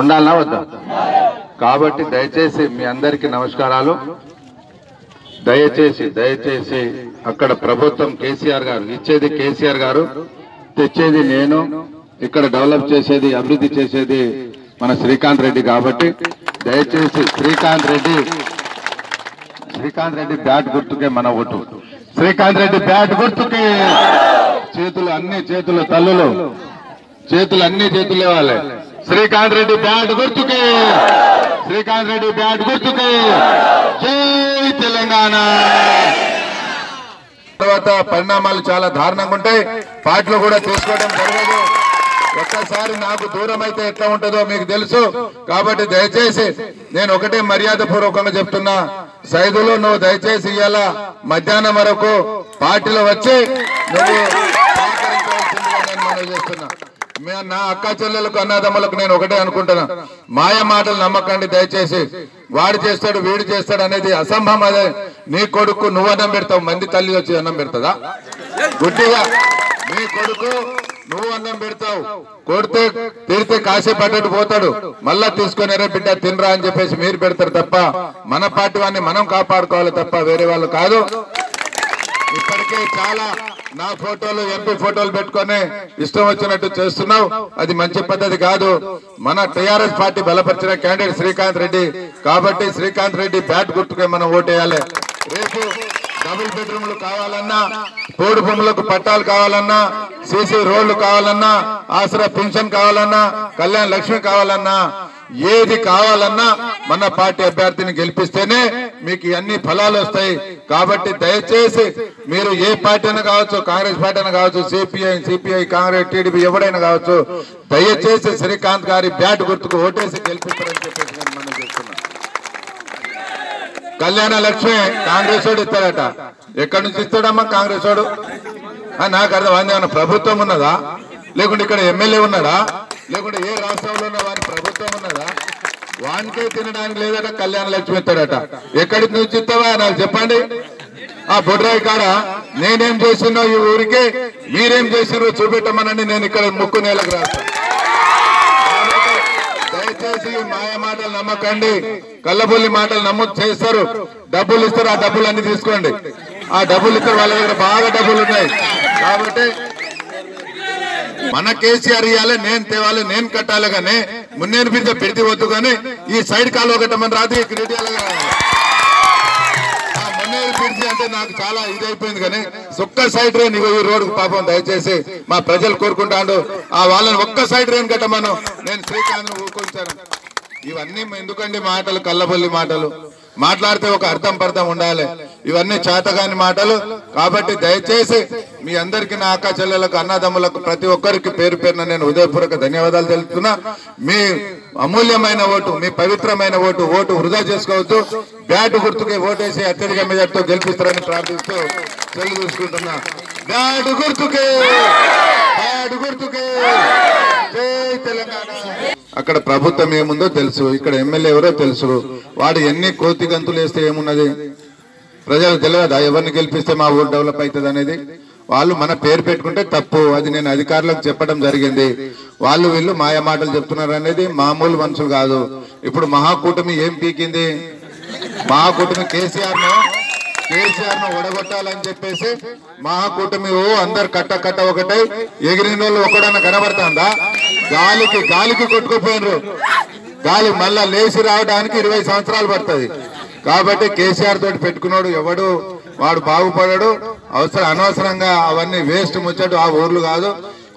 ఉండాలనా వద్దా? కాబట్టి దయచేసి మీ అందరికీ నమస్కారాలు. దయచేసి దయచేసి అక్కడ ప్రభుత్వం కేసీఆర్ గారు ఇచ్చేది కేసీఆర్ గారు తెచ్చేది నేను ఇక్కడ డెవలప్ చేసేది అభివృద్ధి చేసేది మన శ్రీకాంత్ రెడ్డి కాబట్టి దయచేసి శ్రీకాంత్ రెడ్డి శ్రీకాంత్ రెడ్డి బ్యాట్ గుర్తుకే మన ఓటు. శ్రీకాంత్ రెడ్డి బ్యాట్ గుర్తుకే. చేతులు అన్ని చేతులు తల్లులు. చేతులు అన్ని చేతులు ఇవ్వాలి శ్రీకాంత్ రెడ్డి బ్యాట్ గుర్తుకే. శ్రీకాంత్ రెడ్డి బ్యాట్ గుర్తుకే. జై తెలంగాణ. తర్వాత పరిణామాలు చాలా దారుణంగా ఉంటాయి. పాటలు కూడా తీసుకోవడం జరగదు. ఒక్కసారి నాకు దూరం అయితే ఎట్లా ఉంటుందో మీకు తెలుసు. కాబట్టి దయచేసి నేను ఒకటే మర్యాద పూర్వకంగా చెప్తున్నా. సైదులో నువ్వు దయచేసి ఇవాళ మధ్యాహ్నం వరకు పార్టీలో వచ్చి నువ్వు సహకరించవలసిందిగా నేను మనవి చేస్తున్నా మే- నా అక్క చెల్లెలకు అన్నదమ్ములకు నేను ఒకటే అనుకుంటున్నా. మాయ మాటలు నమ్మకండి దయచేసి. వాడు చేస్తాడు వీడు చేస్తాడు అనేది అసంభవం అదే. నీ కొడుకు నువ్వు అన్నం పెడతావు మంది తల్లి వచ్చి అన్నం పెడతదా? గుడ్డిగా. నీ కొడుకు నువ్వు అన్నం పెడతావు. కొడితే తిరితే కాసే పడ్డట్టు పోతాడు. మళ్ళా తీసుకొని రే బిడ్డ తినరా అని చెప్పేసి మీరు పెడతారు తప్ప మన పార్టీ వాడిని మనం కాపాడుకోవాలి తప్ప వేరే వాళ్ళు కాదు. ఇప్పటికే చాలా నా ఫోటోలు ఎంపీ ఫోటోలు పెట్టుకొని ఇష్టం వచ్చినట్టు చేస్తున్నావు. అది మంచి పద్ధతి కాదు. మన టిఆర్ఎస్ పార్టీ బలపరిచిన క్యాండిడేట్ శ్రీకాంత్ రెడ్డి. కాబట్టి శ్రీకాంత్ రెడ్డి బ్యాట్ గుర్తుకే మనం ఓటేయాలి. రేపు డబుల్ బెడ్రూమ్లు కావాలన్నా పోడు భూములకు పట్టాలు కావాలన్నా సీసీ రోడ్లు కావాలన్నా ఆసరా పెన్షన్ కావాలన్నా కళ్యాణ్ లక్ష్మి కావాలన్నా ఏది కావాలన్నా మన పార్టీ అభ్యర్థిని గెలిపిస్తేనే మీకు అన్ని ఫలాలు వస్తాయి. కాబట్టి దయచేసి మీరు ఏ పార్టీ అయినా కావచ్చు కాంగ్రెస్ పార్టీ అయినా కావచ్చు సిపిఐ సిపిఐ కాంగ్రెస్ టీడీపీ ఎవడైనా కావచ్చు దయచేసి శ్రీకాంత్ గారి బ్యాట్ గుర్తుకు ఓటేసి గెలిపిస్తారని చెప్పేసి నేను మనం చేస్తున్నాను కళ్యాణ లక్ష్మి కాంగ్రెస్ వాడు ఇస్తాడట. ఎక్కడి నుంచి ఇస్తాడమ్మా కాంగ్రెస్ వాడు? నాకు అర్థం అయింది ప్రభుత్వం ఉన్నదా? లేకుంటే ఇక్కడ ఎమ్మెల్యే ఉన్నాడా? లేకుంటే ఏ రాష్ట్రంలో ఉన్న వారి ప్రభుత్వం ఉన్నదా? వానికే తినడానికి లేదట కళ్యాణ లక్ష్మి ఇస్తాడట. ఎక్కడికి నుంచి ఇస్తావా? నాకు చెప్పండి. ఆ బొడ్రాయి కాడ నేనేం చేసినా ఈ ఊరికి మీరేం చేసినో చూపెట్టమనండి నేను ఇక్కడ ముక్కు నేలకు రాస్తాను దయచేసి మాయ మాటలు నమ్మకండి. కళ్ళబొల్లి మాటలు నమ్ము చేస్తారు. డబ్బులు ఇస్తారు ఆ డబ్బులు అన్ని తీసుకోండి. ఆ డబ్బులు ఇస్తారు వాళ్ళ దగ్గర బాగా డబ్బులు ఉన్నాయి. కాబట్టి మన కేసీఆర్ ఇవ్వాలి నేను తేవాలి నేను కట్టాలి కానీ మున్నేరు మీద పెడితే వద్దు కానీ ఈ సైడ్ కాలువ కట్టమని రాదు ఆ మున్నేరు పిడిచి అంటే నాకు చాలా ఇదైపోయింది కానీ ఒక్క సైడ్ రేన్ ఇగో ఈ రోడ్డు పాపం దయచేసి మా ప్రజలు కోరుకుంటాడు. ఆ వాళ్ళని ఒక్క సైడ్ రేన్ కట్టమను. నేను శ్రీకాంత్ ఊరుకొంచాను ఇవన్నీ ఎందుకండి మాటలు? కల్లబొల్లి మాటలు. మాట్లాడితే ఒక అర్థం పర్థం ఉండాలి. ఇవన్నీ చేతగాని మాటలు. కాబట్టి దయచేసి మీ అందరికీ నా అక్క చెల్లెలకు అన్నదమ్ములకు ప్రతి ఒక్కరికి పేరు పేరున నేను హృదయపూర్వక ధన్యవాదాలు తెలుపుతున్నా. మీ అమూల్యమైన ఓటు మీ పవిత్రమైన ఓటు ఓటు వృధా చేసుకోవద్దు. బ్యాట్ గుర్తుకి ఓటేసి అత్యధిక మెజార్టీతో గెలిపిస్తారని ప్రార్థిస్తూ తెలుగు చూసుకుంటున్నా. బ్యాట్ గుర్తుకే! బ్యాట్ గుర్తుకే! జై తెలంగాణ! అక్కడ ప్రభుత్వం ఏముందో తెలుసు. ఇక్కడ ఎమ్మెల్యే ఎవరో తెలుసు. వాడు ఎన్ని కోతి గంతులు వేస్తే ఏమున్నది? ప్రజలకు తెలియదా. ఎవరిని గెలిపిస్తే మా ఊరు డెవలప్ అవుతుంది అనేది. వాళ్ళు మన పేరు పెట్టుకుంటే తప్పు. అది నేను అధికారులకు చెప్పడం జరిగింది. వాళ్ళు వీళ్ళు మాయ మాటలు చెప్తున్నారు అనేది మామూలు మనుషులు కాదు. ఇప్పుడు మహాకూటమి ఏం పీకింది? మహాకూటమి కేసీఆర్ను కేసీఆర్ను ఒడగొట్టాలని చెప్పేసి మహాకూటమి ఓ అందరు కట్ట కట్ట ఒకటే ఎగిరిన వాళ్ళు ఒకడన్నా కనబడుతుందా? గాలికి గాలికి కొట్టుకుపోయినరు. గాలి మళ్ళా లేచి రావడానికి ఇరవై సంవత్సరాలు పడుతుంది. కాబట్టి కేసీఆర్ తోటి పెట్టుకున్నాడు ఎవడు? వాడు బాగుపడాడు. అవసరం అనవసరంగా అవన్నీ వేస్ట్ ముచ్చటు ఆ ఊర్లు కాదు.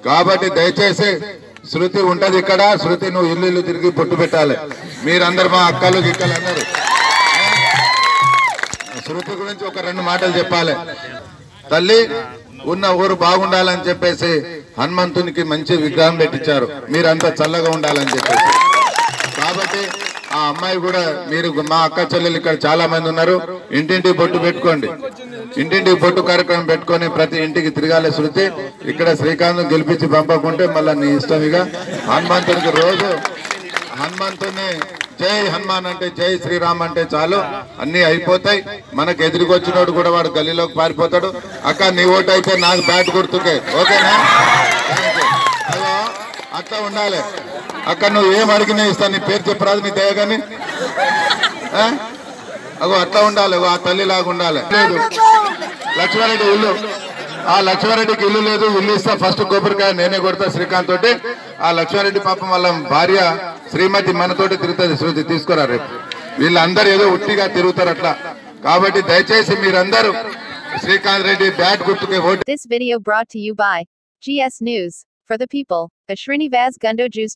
కాబట్టి దయచేసి శృతి ఉంటది ఇక్కడ. శృతి నువ్వు ఇల్లు ఇల్లు తిరిగి పొట్టు పెట్టాలి. మీరందరు మా అక్కలు గిక్కలు అన్నారు శృతి గురించి ఒక రెండు మాటలు చెప్పాలి. తల్లి ఉన్న ఊరు బాగుండాలని చెప్పేసి హనుమంతునికి మంచి విగ్రహం పెట్టించారు. మీరంతా చల్లగా ఉండాలని చెప్పేసి. కాబట్టి ఆ అమ్మాయి కూడా మీరు మా అక్క చెల్లెలు ఇక్కడ చాలా మంది ఉన్నారు. ఇంటింటి బొట్టు పెట్టుకోండి. ఇంటింటి బొట్టు కార్యక్రమం పెట్టుకొని ప్రతి ఇంటికి తిరగాలి శృతి. ఇక్కడ శ్రీకాంత్ గెలిపించి పంపకుంటే మళ్ళీ నీ ఇష్టం ఇక. హనుమంతునికి రోజు హనుమంతుని జై హనుమాన్ అంటే జై శ్రీరామ్ అంటే చాలు. అన్ని అయిపోతాయి. మనకు ఎదురుకొచ్చినోడు కూడా వాడు గల్లీలోకి పారిపోతాడు. అక్క నీ ఓటు అయితే నాకు బ్యాట్ గుర్తుకే ఓకేనా? Thank అట్లా ఉండాలి. అక్కడ నువ్వు ఏం అడిగినా ఇస్తాను? నీ పేరు చెప్పరాదు నీ దయ కానీ ఆ? అగో అట్లా ఉండాలి ఆ తల్లి లాగా ఉండాలి. లేదు. లక్ష్మారెడ్డి ఇల్లు. ఆ లక్ష్మారెడ్డికి ఇల్లు లేదు ఇల్లు ఇస్తా ఫస్ట్ కొబ్బరికాయ నేనే కొడతా శ్రీకాంత్ తోటి. ఆ లక్ష్మారెడ్డి పాపం వాళ్ళ భార్య శ్రీమతి మనతోటి తిరుగుతుంది శృతి తీసుకురా రేపు. వీళ్ళందరూ ఏదో ఉట్టిగా తిరుగుతారు అట్లా. కాబట్టి దయచేసి మీరందరూ శ్రీకాంత్ రెడ్డి బ్యాట్ గుర్తుకే ఓటు. This video brought to you by GS News. For the people, a Srinivas Gundo Juice.